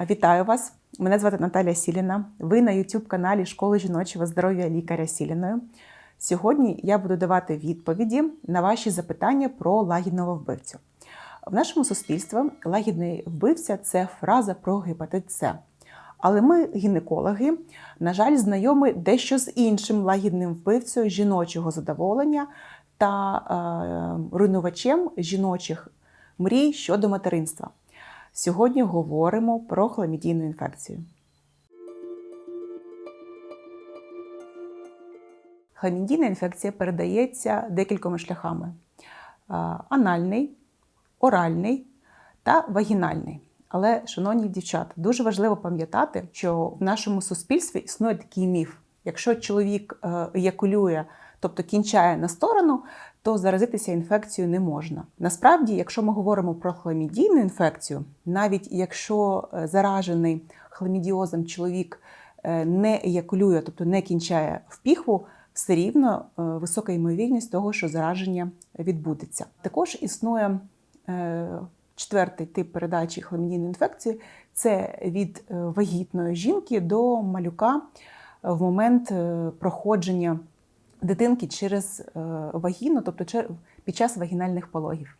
Вітаю вас! Мене звати Наталя Сіліна. Ви на youtube каналі Школи жіночого здоров'я лікаря Сіліною. Сьогодні я буду давати відповіді на ваші запитання про лагідного вбивцю. В нашому суспільстві лагідний вбивця це фраза про гепатит С. Але ми, гінекологи, на жаль, знайомі дещо з іншим лагідним вбивцею жіночого задоволення та е, руйнувачем жіночих мрій щодо материнства. Сьогодні говоримо про хламідійну інфекцію. Хламідійна інфекція передається декількома шляхами: анальний, оральний та вагінальний. Але, шановні дівчата, дуже важливо пам'ятати, що в нашому суспільстві існує такий міф: якщо чоловік е, еякулює, тобто кінчає на сторону, то заразитися інфекцією не можна. Насправді, якщо ми говоримо про хламідійну інфекцію, навіть якщо е, заражений хламідіозом чоловік е, не еякулює, тобто не кінчає в піхву, все рівно е, висока ймовірність того, що зараження відбудеться. Також існує четвертий тип передачі хламідійної інфекції це від вагітної жінки до малюка в момент проходження дитинки через е, вагіну, тобто під час вагінальних пологів.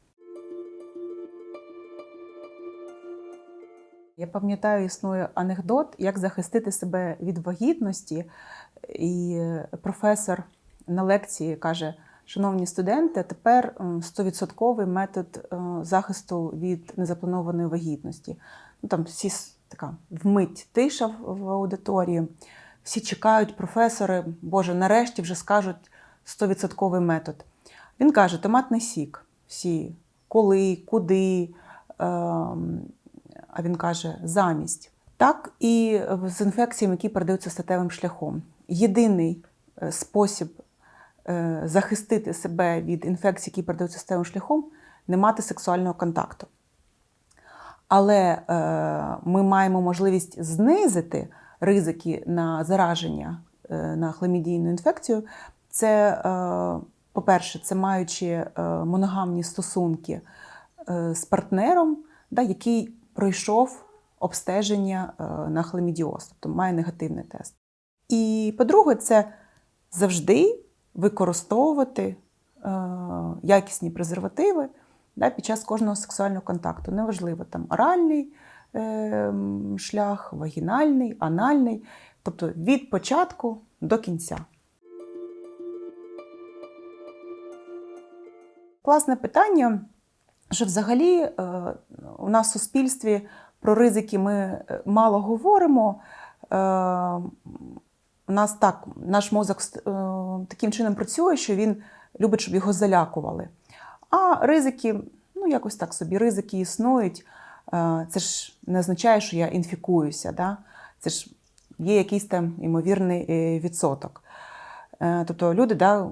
Я пам'ятаю, існує анекдот, як захистити себе від вагітності. І професор на лекції каже: Шановні студенти, тепер м, 100% метод е, захисту від незапланованої вагітності. Ну там всі така вмить тиша в аудиторії. Всі чекають, професори, Боже, нарешті вже скажуть 100% метод. Він каже: томатний сік. Всі коли, куди. Ем, а він каже замість. Так і з інфекціями, які передаються статевим шляхом. Єдиний е, спосіб е, захистити себе від інфекцій, які передаються статевим шляхом, не мати сексуального контакту. Але е, ми маємо можливість знизити ризики на зараження е, на хламідійну інфекцію. Це, е, по-перше, це маючи е, моногамні стосунки з партнером, який пройшов обстеження на хламідіоз, тобто має негативний тест. І по-друге, це завжди використовувати якісні презервативи під час кожного сексуального контакту. Неважливо, там оральний шлях, вагінальний, анальний, тобто від початку до кінця. Класне питання, що взагалі е, у нас в суспільстві про ризики ми е, мало говоримо. Е, у нас так, наш мозок таким чином працює, що він любить, щоб його залякували. А ризики, ну якось так собі, ризики існують. Е, Це ж не означає, що я інфікуюся. Да? Це ж є якийсь там ймовірний е, відсоток. Е, Тобто люди да,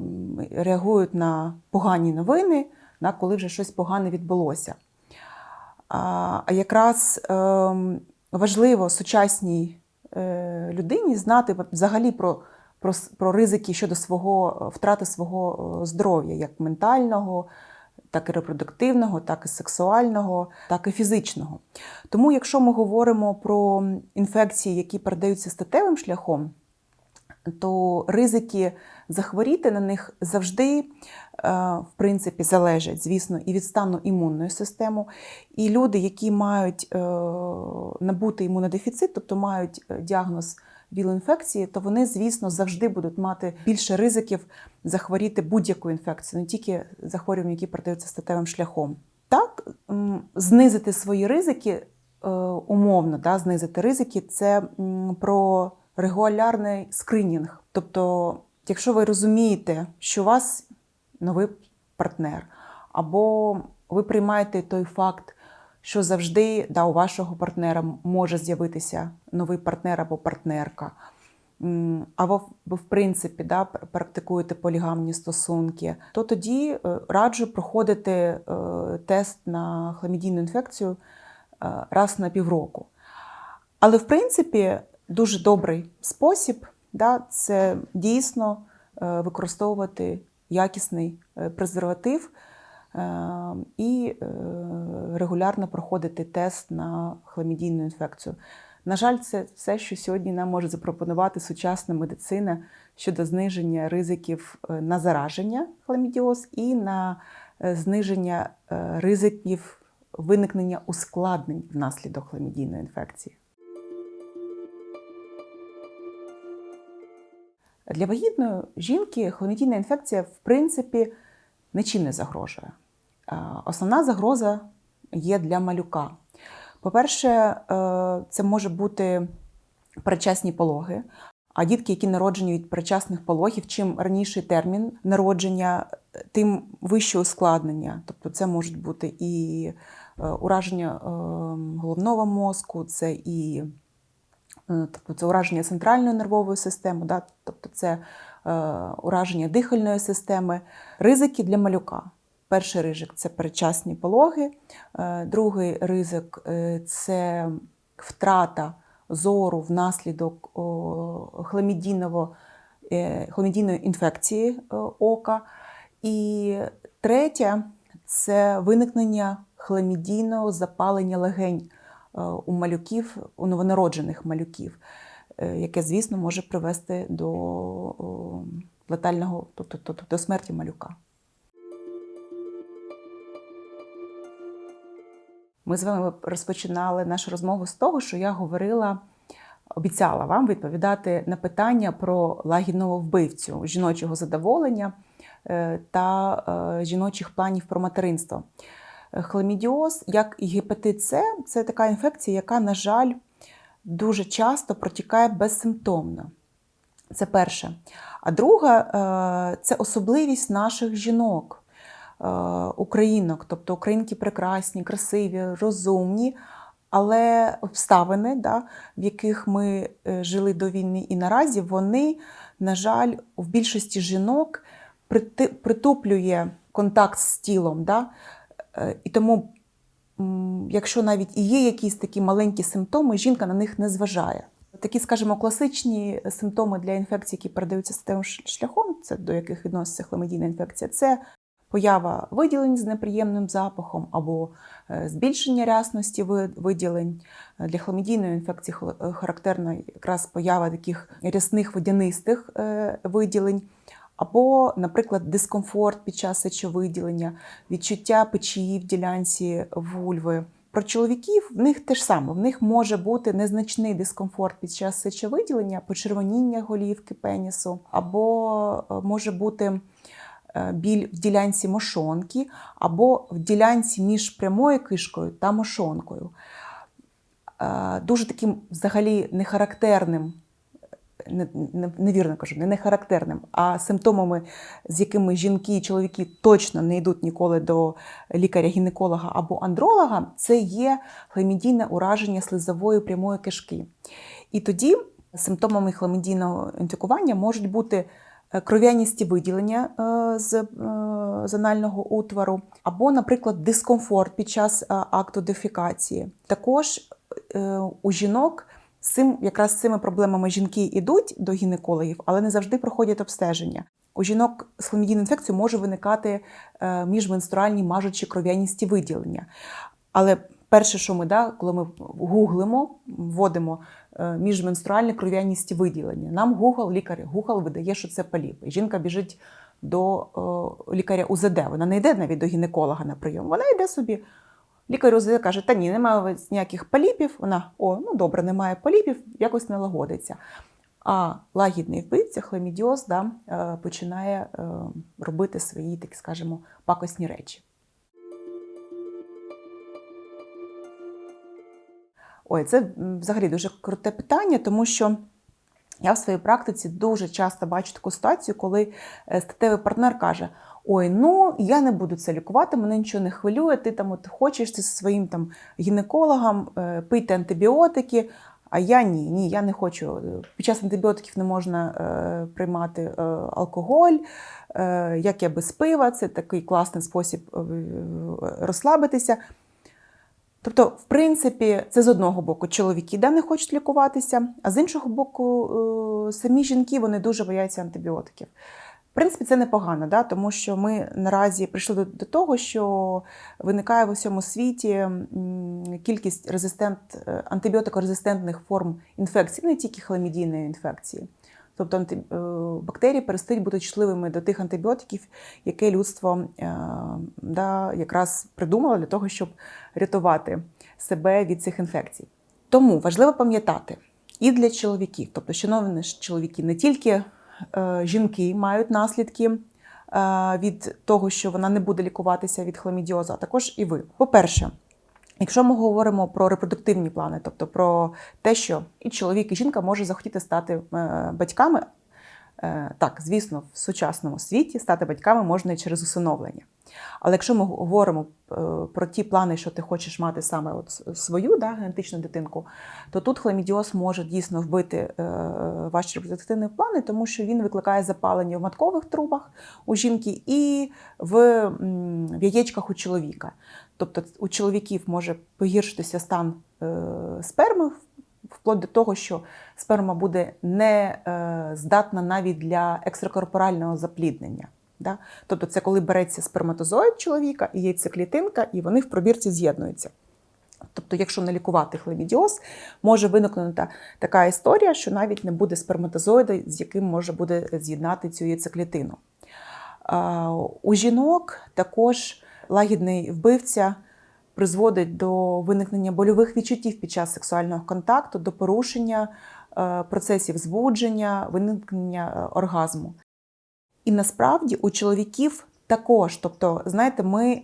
реагують на погані новини, да, коли вже щось погане відбулося. А якраз ем, важливо сучасній людині знати взагалі про, про, про ризики щодо свого втрати свого здоров'я, як ментального, так і репродуктивного, так і сексуального, так і фізичного. Тому, якщо ми говоримо про інфекції, які передаються статевим шляхом, то ризики захворіти на них завжди, е, в принципі, залежать, звісно, і від стану імунної системи. І люди, які мають е, набутий імунодефіцит, тобто мають е, діагноз віл-інфекції, то вони, звісно, завжди будуть мати більше ризиків захворіти будь-яку інфекцію, не тільки захворювання, які передаються статевим шляхом. Так, знизити свої ризики е, умовно, да, знизити ризики це про регулярний скринінг. Тобто, якщо ви розумієте, що у вас новий партнер, або ви приймаєте той факт, що завжди да, у вашого партнера може з'явитися новий партнер або партнерка. Або ви, в принципі, да, практикуєте полігамні стосунки, то тоді е, раджу проходити е, тест на хламідійну інфекцію е, раз на півроку. Але, в принципі, дуже добрий спосіб да, це дійсно використовувати якісний презерватив, і е, регулярно проходити тест на хламідійну інфекцію. На жаль, це все, що сьогодні нам може запропонувати сучасна медицина щодо зниження ризиків е, на зараження хламідіоз і на е, зниження ризиків виникнення ускладнень внаслідок хламідійної інфекції. Для вагітної жінки хламідійна інфекція, в принципі, нічим не загрожує. Е, Основна загроза є для малюка. По-перше, е, це може бути передчасні пологи. А дітки, які народжені від передчасних пологів, чим раніший термін народження, тим вище ускладнення. Тобто, це можуть бути і е, ураження головного мозку, це і тобто, це ураження центральної нервової системи, да? тобто це ураження дихальної системи, ризики для малюка. Перший ризик це передчасні пологи, е, другий ризик е, це втрата зору внаслідок е, хламідійної інфекції ока. І третє це виникнення хламідійного запалення легень у малюків, у новонароджених малюків, яке, звісно, може привести до летального, тобто, тобто до смерті малюка. Ми з вами розпочинали нашу розмову з того, що я говорила, обіцяла вам відповідати на питання про лагідного вбивцю жіночого задоволення е, та е, жіночих планів про материнство. Хламідіоз, як і гепатит С, це така інфекція, яка, на жаль, дуже часто протікає безсимптомно. Це перше. А друга е, це особливість наших жінок, українок, тобто українки прекрасні, красиві, розумні, але обставини, да, в яких ми е, жили до війни і наразі, вони, на жаль, в більшості жінок притуплює контакт з тілом. Да? Е, І тому, якщо навіть і є якісь такі маленькі симптоми, жінка на них не зважає. Такі, скажімо, класичні симптоми для інфекцій, які передаються статевим шляхом, це до яких відноситься хламидійна інфекція, це поява виділень з неприємним запахом або е, збільшення рясності виділень. Е, Для хламідійної інфекції е, характерна якраз поява таких рясних водянистих виділень. Або, наприклад, дискомфорт під час сечовиділення, відчуття печії в ділянці вульви. Про чоловіків в них те ж саме. В них може бути незначний дискомфорт під час сечовиділення, почервоніння голівки пенісу, або може бути біль в ділянці мошонки, або в ділянці між прямою кишкою та мошонкою. Е, Дуже таким взагалі нехарактерним не- не- невірно кажу, не нехарактерним, а симптомами, з якими жінки і чоловіки точно не йдуть ніколи до лікаря-гінеколога або андролога, це є хламідійне ураження слизової прямої кишки. І тоді симптомами хламідійного інфікування можуть бути е, кров'яністі виділення е, з, е, з анального утвору, або, наприклад, дискомфорт під час е, акту дефікації. Також е, у жінок з цим, якраз з цими проблемами жінки йдуть до гінекологів, але не завжди проходять обстеження. У жінок з хламідійною інфекцією може виникати е, міжменструальні мажучі кров'яністі виділення. Але перше, що ми, да, коли ми гуглимо, вводимо е, міжменструальні кров'яністі виділення, нам Google, лікар Google видає, що це поліп. Жінка біжить до е, лікаря УЗД. Вона не йде навіть до гінеколога на прийом, вона йде собі. Лікар УЗД каже, та ні, немає ніяких поліпів. Вона, о, ну добре, немає поліпів, якось налагодиться. А лагідний вбивця, хламідіоз, да, е, починає робити свої, так скажемо, пакосні речі. Ой, це взагалі дуже круте питання, тому що я в своїй практиці дуже часто бачу таку ситуацію, коли е, статевий партнер каже: Ой, ну я не буду це лікувати, мене нічого не хвилює. Ти там от хочеш ти зі своїм там гінекологом е, пити антибіотики. А я ні, ні, я не хочу. Під час антибіотиків не можна е, приймати е, алкоголь. Е, як я без пива, це такий класний спосіб е, розслабитися. Тобто, в принципі, це з одного боку чоловіки да, не хочуть лікуватися, а з іншого боку, е, самі жінки вони дуже бояться антибіотиків. В принципі, це непогано, да? тому що ми наразі прийшли до, до того, що виникає в усьому світі кількість резистент, е, антибіотикорезистентних форм інфекцій, не тільки хламідійної інфекції. Тобто е, бактерії перестають бути чутливими до тих антибіотиків, яке людство е, да, якраз придумало для того, щоб рятувати себе від цих інфекцій. Тому важливо пам'ятати і для чоловіків, тобто, шановні чоловіки, не тільки е, жінки мають наслідки від того, що вона не буде лікуватися від хламідіозу, а також і ви. По-перше, якщо ми говоримо про репродуктивні плани, тобто про те, що і чоловік, і жінка може захотіти стати е, батьками. Е, Так, звісно, в сучасному світі стати батьками можна і через усиновлення. Але якщо ми говоримо е, про ті плани, що ти хочеш мати саме от свою да, генетичну дитинку, то тут хламідіоз може дійсно вбити ваші репродуктивні плани, тому що він викликає запалення в маткових трубах у жінки і в, в яєчках у чоловіка. Тобто у чоловіків може погіршитися стан е, сперми, вплоть до того, що сперма буде не е, здатна навіть для екстракорпорального запліднення. Тобто це коли береться сперматозоїд чоловіка і яйцеклітинка, і вони в пробірці з'єднуються. Тобто, якщо не лікувати хламідіоз, може виникнути така історія, що навіть не буде сперматозоїда, з яким може буде з'єднати цю яйцеклітину. У жінок також лагідний вбивця призводить до виникнення больових відчуттів під час сексуального контакту, до порушення е, процесів збудження, виникнення е, оргазму. І насправді у чоловіків також, тобто, знаєте, ми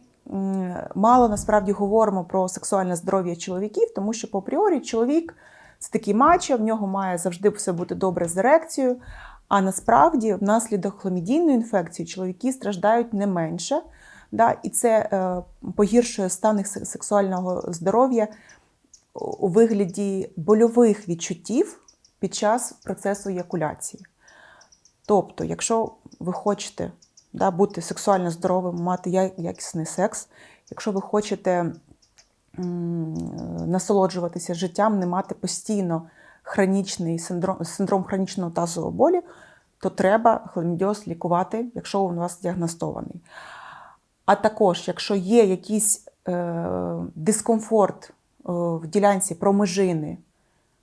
мало насправді говоримо про сексуальне здоров'я чоловіків, тому що по апріорі чоловік це такий мачо, в нього має завжди все бути добре з ерекцією. А насправді, внаслідок хламідійної інфекції чоловіки страждають не менше, да, і це е, погіршує стан сексуального здоров'я у вигляді больових відчуттів під час процесу еякуляції. Тобто, якщо ви хочете да, бути сексуально здоровим, мати якісний секс, якщо ви хочете насолоджуватися життям, не мати постійно хронічний синдром, синдром хронічного тазового болі, то треба хламідіоз лікувати, якщо він у вас діагностований. А також, якщо є якийсь е, дискомфорт е, в ділянці промежини,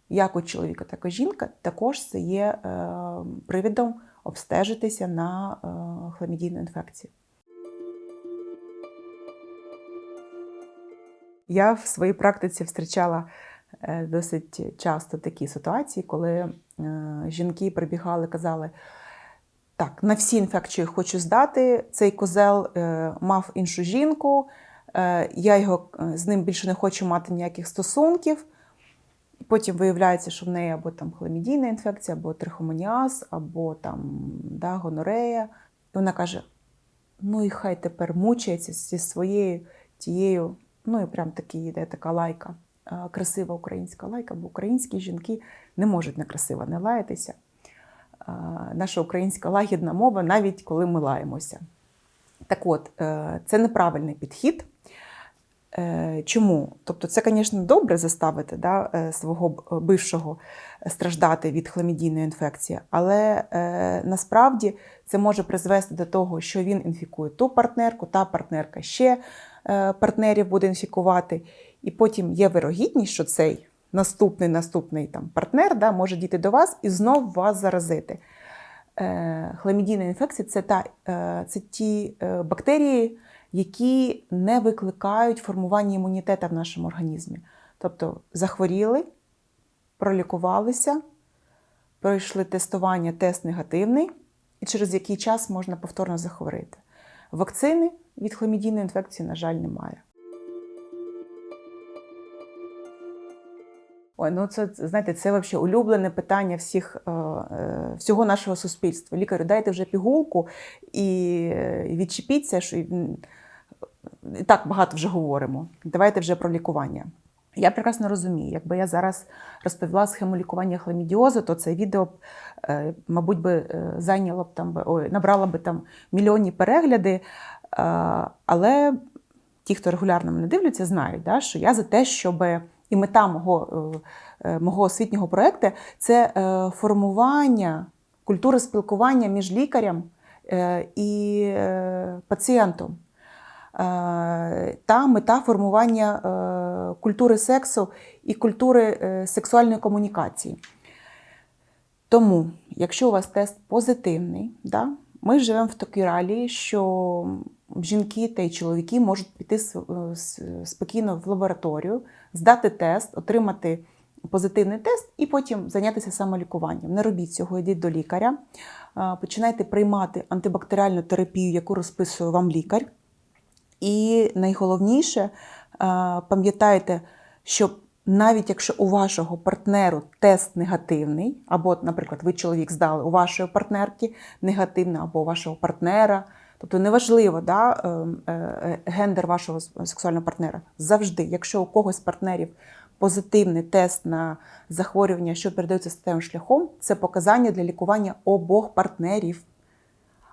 як у чоловіка, так і жінка, також це є е, привідом обстежитися на е, хламідійну інфекцію. Я в своїй практиці зустрічала е, досить часто такі ситуації, коли е, жінки прибігали, казали: так, на всі інфекції хочу здати. Цей козел е, мав іншу жінку, е, я його е, з ним більше не хочу мати ніяких стосунків. Потім виявляється, що в неї або там хламідійна інфекція, або трихомоніаз, або там да, гонорея. І вона каже: ну і хай тепер мучається зі своєю тією, ну і прям такі йде така лайка, е, красива українська лайка, бо українські жінки не можуть некрасиво не лаятися. Наша українська лагідна мова, навіть коли ми лаємося. Так от, е, це неправильний підхід. Е, Чому? Тобто, це, звісно, добре заставити да, е, свого бившого страждати від хламідійної інфекції, але насправді це може призвести до того, що він інфікує ту партнерку, та партнерка ще партнерів буде інфікувати. І потім є вирогідність, що цей наступний наступний там, партнер да, може дійти до вас і знов вас заразити. Е, Хламідійна інфекція це, та, е, це ті е, бактерії, які не викликають формування імунітету в нашому організмі. Тобто захворіли, пролікувалися, пройшли тестування, тест негативний, і через який час можна повторно захворіти. Вакцини від хламідійної інфекції, на жаль, немає. Ой, ну це знаєте, це взагалі улюблене питання всіх, е, е, всього нашого суспільства. Лікарю, дайте вже пігулку і е, відчепіться, що і так багато вже говоримо. Давайте вже про лікування. Я прекрасно розумію, якби я зараз розповіла схему лікування хламідіозу, то це відео, б, мабуть, би зайняло б там ой, набрало би там мільйонні перегляди. Але ті, хто регулярно мене дивляться, знають, да, що я за те, щоб і мета мого, е, е, мого освітнього проєкту це е, формування культури спілкування між лікарем і пацієнтом. Та мета формування культури сексу і культури сексуальної комунікації. Тому, якщо у вас тест позитивний, да, ми живемо в такій реалії, що жінки та й чоловіки можуть піти е, спокійно в лабораторію, здати тест, отримати позитивний тест і потім зайнятися самолікуванням. Не робіть цього, йдіть до лікаря, е, починайте приймати антибактеріальну терапію, яку розписує вам лікар. І найголовніше, е, пам'ятайте, що навіть якщо у вашого партнеру тест негативний, або, наприклад, ви чоловік здали у вашої партнерки негативний, або у вашого партнера, тобто неважливо да, е, е, гендер вашого сексуального партнера. Завжди, якщо у когось з партнерів позитивний тест на захворювання, що передаються статевим шляхом, це показання для лікування обох партнерів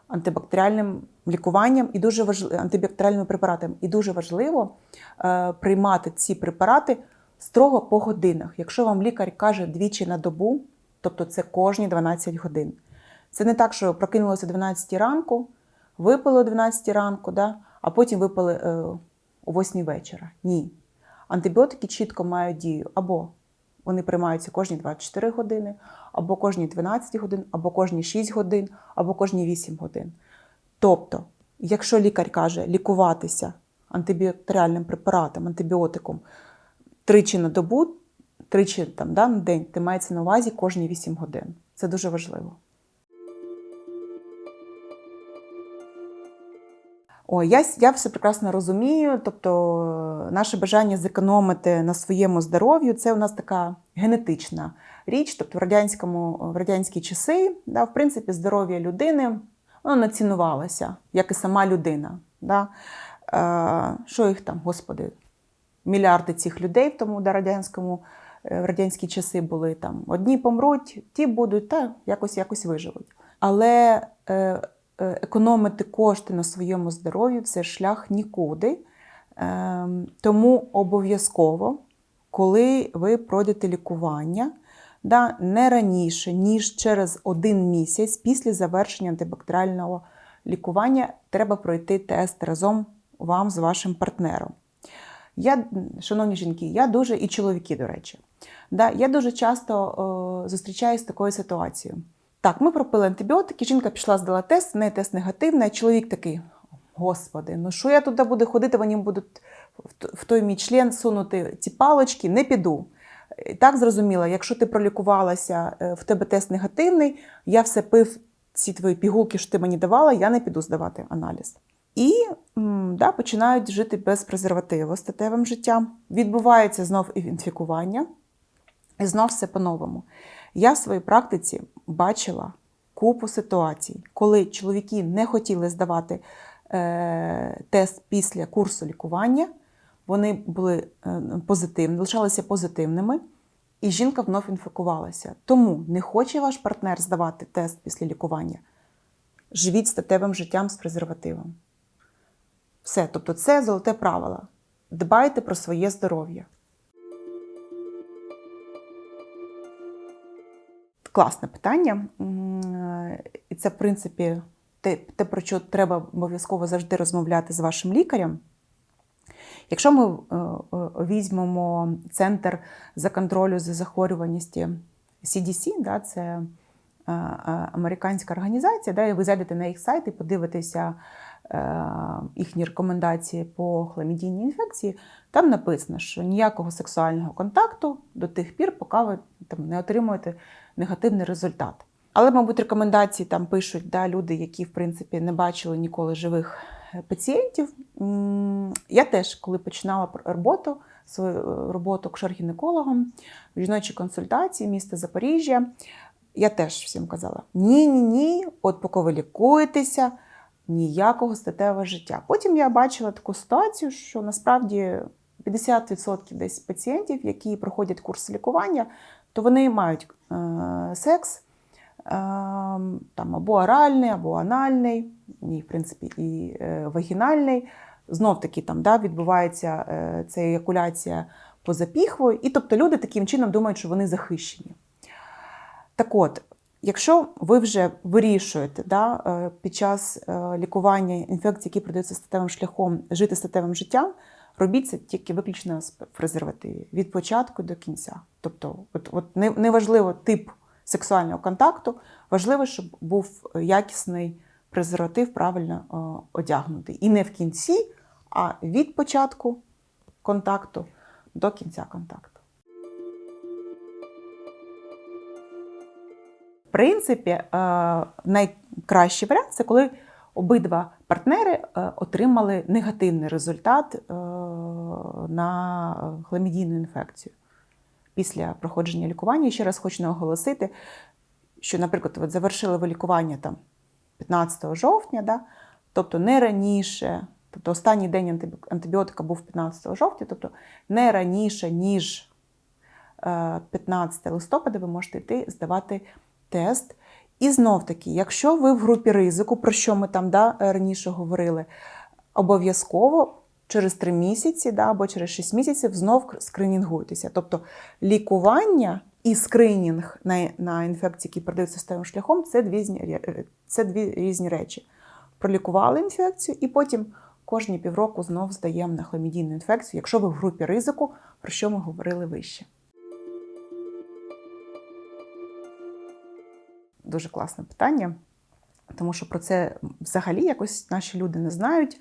антибактеріальним лікуванням і дуже важливо антибактеріальними препаратами. І дуже важливо е, приймати ці препарати строго по годинах. Якщо вам лікар каже двічі на добу, тобто це кожні 12 годин. Це не так, що прокинулося о 12 ранку, випили о 12 ранку, да, а потім випили е, о 8 вечора. Ні. Антибіотики чітко мають дію або вони приймаються кожні 24 години, або кожні 12 годин, або кожні 6 годин, або кожні 8 годин. Тобто, якщо лікар каже лікуватися антибактеріальним препаратом, антибіотиком тричі на добу, тричі там, да, на день, ти мається на увазі кожні 8 годин. Це дуже важливо. Ой, я, я все прекрасно розумію. Тобто, наше бажання зекономити на своєму здоров'ю це у нас така генетична річ. Тобто, в радянському в радянські часи, да, в принципі, здоров'я людини воно не цінувалося, як і сама людина. Да. Е, що їх там, господи, мільярди цих людей в тому да, радянському, е, в радянські часи були там одні помруть, ті будуть, та якось якось виживуть. Але е, е, економити кошти на своєму здоров'ю це шлях нікуди. Е, тому обов'язково, коли ви пройдете лікування, да, не раніше, ніж через один місяць після завершення антибактеріального лікування, треба пройти тест разом вам з вашим партнером. Я, шановні жінки, я дуже і чоловіки, до речі, да, я дуже часто о, зустрічаюся з такою ситуацією. Так, ми пропили антибіотики, жінка пішла, здала тест, в неї тест негативний, а чоловік такий: Господи, ну що я туди буду ходити, вони будуть в той мій член сунути ці палочки, не піду. І Так зрозуміло, якщо ти пролікувалася, е, в тебе тест негативний, я все пив ці твої пігулки, що ти мені давала, я не піду здавати аналіз. І да, починають жити без презервативу статевим життям. Відбувається знов інфікування, і знов все по-новому. Я в своїй практиці бачила купу ситуацій, коли чоловіки не хотіли здавати е, тест після курсу лікування, вони були е, позитивні, лишалися позитивними, і жінка знов інфікувалася. Тому не хоче ваш партнер здавати тест після лікування. Живіть статевим життям з презервативом. Все, тобто це золоте правило. Дбайте про своє здоров'я. Класне питання. Е, І це, в принципі, те, те, про що треба обов'язково завжди розмовляти з вашим лікарем. Якщо ми е, е, візьмемо центр за контролю за захворюваністю CDC, да, це американська організація, да, і ви зайдете на їх сайт і подивитеся їхні рекомендації по хламідійній інфекції, там написано, що ніякого сексуального контакту до тих пір, поки ви там, не отримуєте негативний результат. Але, мабуть, рекомендації там пишуть да, люди, які, в принципі, не бачили ніколи живих е, пацієнтів. Я теж, коли починала роботу, свою е, роботу кшер-гінекологом в жіночій консультації міста Запоріжжя, я теж всім казала: ні, ні, ні, от поки ви лікуєтеся, ніякого статевого життя. Потім я бачила таку ситуацію, що насправді 50% десь пацієнтів, які проходять курс лікування, то вони мають е, секс е, там або оральний, або анальний, і, в принципі, і е, вагінальний. Знов таки там да, відбувається ця еякуляція поза піхвою. І тобто люди таким чином думають, що вони захищені. Так от, Якщо ви вже вирішуєте да, під час лікування інфекцій, які передаються статевим шляхом, жити статевим життям, робіть це тільки виключно з презервативів від початку до кінця. Тобто, от, от не, не важливо тип сексуального контакту, важливо, щоб був якісний презерватив правильно е, одягнутий. І не в кінці, а від початку контакту до кінця контакту. В принципі, е, найкращий варіант це коли обидва партнери е, отримали негативний результат на хламідійну інфекцію після проходження лікування. Ще раз хочу наголосити, що, наприклад, от завершили ви лікування там 15 жовтня, да? тобто не раніше, тобто останній день антибіотика був 15 жовтня, тобто не раніше, ніж е, 15 листопада ви можете йти здавати тест. І знов таки, якщо ви в групі ризику, про що ми там да, раніше говорили, обов'язково через 3 місяці да, або через 6 місяців знов скринінгуйтеся. Тобто лікування і скринінг на, на інфекції, які передаються статевим шляхом, це дві, різні це дві різні речі. Пролікували інфекцію і потім кожні півроку знов здаємо на хламідійну інфекцію, якщо ви в групі ризику, про що ми говорили вище. Дуже класне питання, тому що про це взагалі якось наші люди не знають.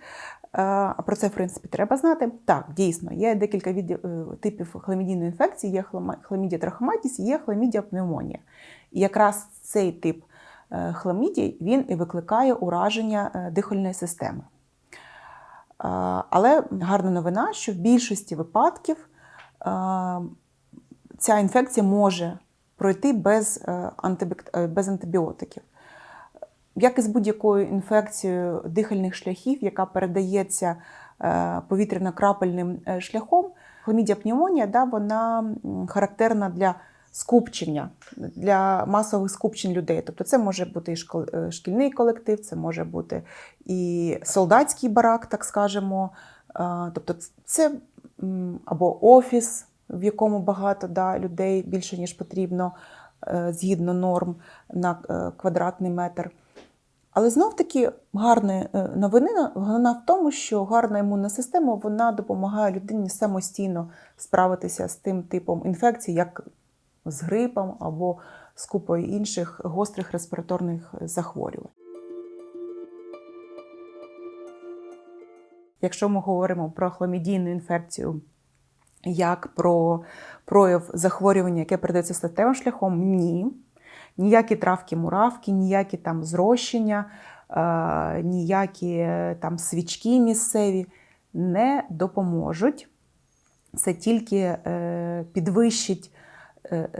Е, А про це, в принципі, треба знати. Так, дійсно, є декілька видів, е, типів хламідійної інфекції: є хламідія трахоматіс, є хламідія пневмонія. І якраз цей тип е, хламідій він і викликає ураження дихальної системи. Але гарна новина, що в більшості випадків ця інфекція може пройти без антибіотиків. Як і з будь-якою інфекцією дихальних шляхів, яка передається е, повітряно-крапельним е, шляхом, хламідія пневмонія да, вона характерна для скупчення, для масових скупчень людей. Тобто це може бути і е, шкільний колектив, це може бути і солдатський барак, так скажемо. Тобто це або офіс, в якому багато да, людей більше, ніж потрібно, згідно норм на квадратний метр. Але знов таки гарна е, новина вона в тому, що гарна імунна система вона допомагає людині самостійно справитися з тим типом інфекцій, як з грипом або з купою інших гострих респіраторних захворювань. Якщо ми говоримо про хламідійну інфекцію як про прояв захворювання, яке передається статевим шляхом, ні. Ніякі травки-муравки, ніякі там зрощення, е, ніякі е, там свічки місцеві не допоможуть. Це тільки е, підвищить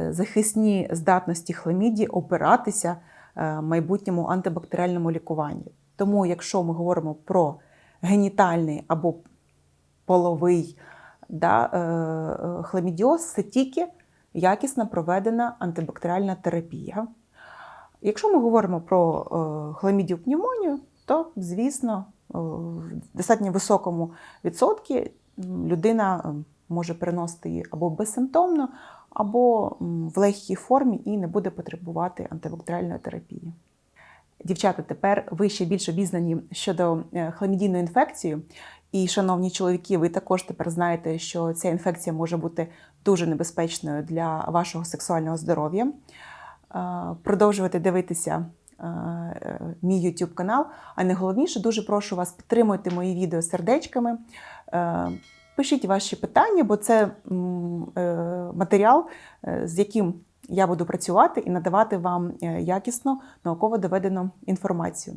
захисні здатності хламідії опиратися майбутньому антибактеріальному лікуванню. Тому, якщо ми говоримо про генітальний або половий да, хламідіоз, це тільки якісно проведена антибактеріальна терапія. Якщо ми говоримо про е, хламідію пневмонію, то, звісно, е, в достатньо високому відсотку людина е, може переносити її або безсимптомно, або в легкій формі і не буде потребувати антибактеріальної терапії. Дівчата, тепер ви ще більше обізнані щодо е, хламідійної інфекції. І, шановні чоловіки, ви також тепер знаєте, що ця інфекція може бути дуже небезпечною для вашого сексуального здоров'я. Е, Продовжуйте дивитися е, мій YouTube канал. А найголовніше, дуже прошу вас підтримуйте мої відео сердечками. Пишіть ваші питання, бо це матеріал, з яким я буду працювати і надавати вам е, якісно науково доведену інформацію.